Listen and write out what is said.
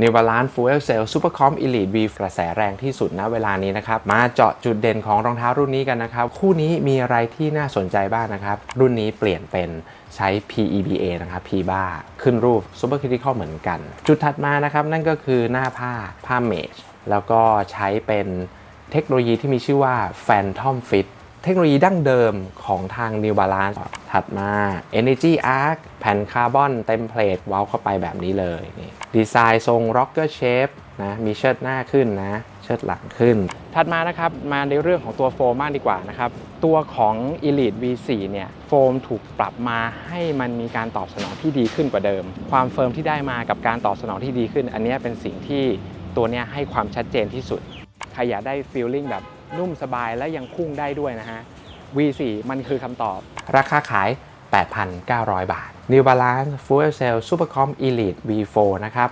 New Balance Fuel Cell Supercomp Elite V กระแสแรงที่สุดณเวลานี้นะครับ มาเจาะจุดเด่นของรองเท้ารุ่นนี้กันนะครับ คู่นี้มีอะไรที่น่าสนใจบ้างนะครับ รุ่นนี้เปลี่ยนเป็นใช้ PEBA นะครับ P.B.A. ขึ้นรูป Super Critical เหมือนกัน จุดถัดมานะครับ นั่นก็คือหน้าผ้าผ้าเมจแล้วก็ใช้เป็นเทคโนโลยีที่มีชื่อว่า Phantom Fit เทคโนโลยีดั้งเดิมของทาง New Balance ถัดมา Energy Arc แผ่นคาร์บอนเต็มเพลตเว้าเข้าไปแบบนี้เลยนี่ดีไซน์ทรง Rocker Shape นะมีเชิดหน้าขึ้นนะ เชิดหลังขึ้น ถัดมานะครับ มาในเรื่องของตัวโฟมมากดีกว่านะครับ ตัวของ Elite V4 เนี่ยโฟมถูกปรับมาให้มันมีการตอบสนองที่ดีขึ้นกว่าเดิม ความเฟิร์มที่ได้มากับการตอบสนองที่ดีขึ้น อันนี้เป็นสิ่งที่ตัวนี้ให้ความชัดเจนที่สุด ใครอยากได้ฟีลลิ่งแบบ นุ่มสบายและยังพุ่งได้ด้วยนะฮะ V4 มันคือคำตอบ ราคาขาย 8,900 บาท New Balance Fuel Cell Supercom Elite V4 นะครับ